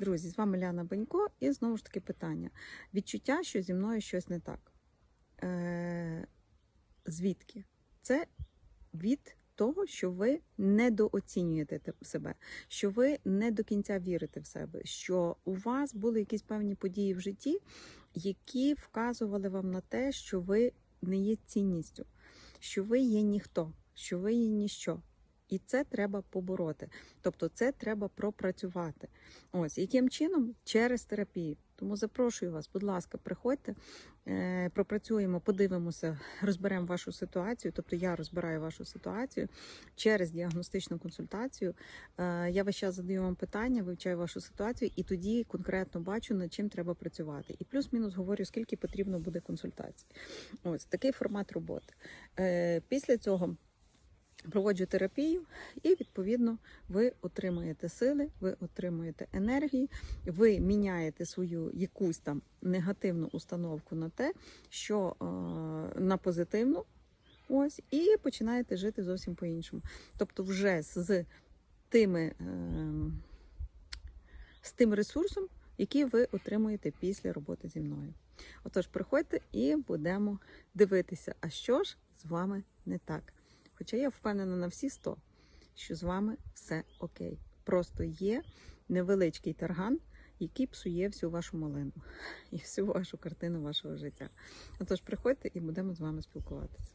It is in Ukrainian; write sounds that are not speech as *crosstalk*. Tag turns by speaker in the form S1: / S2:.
S1: Друзі, з вами Ляна Банько, і знову ж таки питання: відчуття, що зі мною щось не так. Е, звідки? Це від того, що ви недооцінюєте себе, що ви не до кінця вірите в себе, що у вас були якісь певні події в житті, які вказували вам на те, що ви не є цінністю, що ви є ніхто, що ви є ніщо. І це треба побороти. Тобто, це треба пропрацювати. Ось яким чином? Через терапію. Тому запрошую вас, будь ласка, приходьте, е, пропрацюємо, подивимося, розберемо вашу ситуацію. Тобто я розбираю вашу ситуацію через діагностичну консультацію. Е, Я весь час задаю вам питання, вивчаю вашу ситуацію, і тоді конкретно бачу, над чим треба працювати. І плюс-мінус говорю, скільки потрібно буде консультацій. Ось такий формат роботи. Е, Після цього. Проводжу терапію, і відповідно ви отримуєте сили, ви отримуєте енергії, ви міняєте свою якусь там негативну установку на те, що е, на позитивну. Ось, і починаєте жити зовсім по-іншому. Тобто, вже з тими, е, з тим ресурсом, який ви отримуєте після роботи зі мною. Отож, приходьте і будемо дивитися, а що ж з вами не так. Хоча я впевнена на всі 100, що з вами все окей. Просто є невеличкий тарган, який псує всю вашу малину *laughs* і всю вашу картину вашого життя. Отож, приходьте і будемо з вами спілкуватися.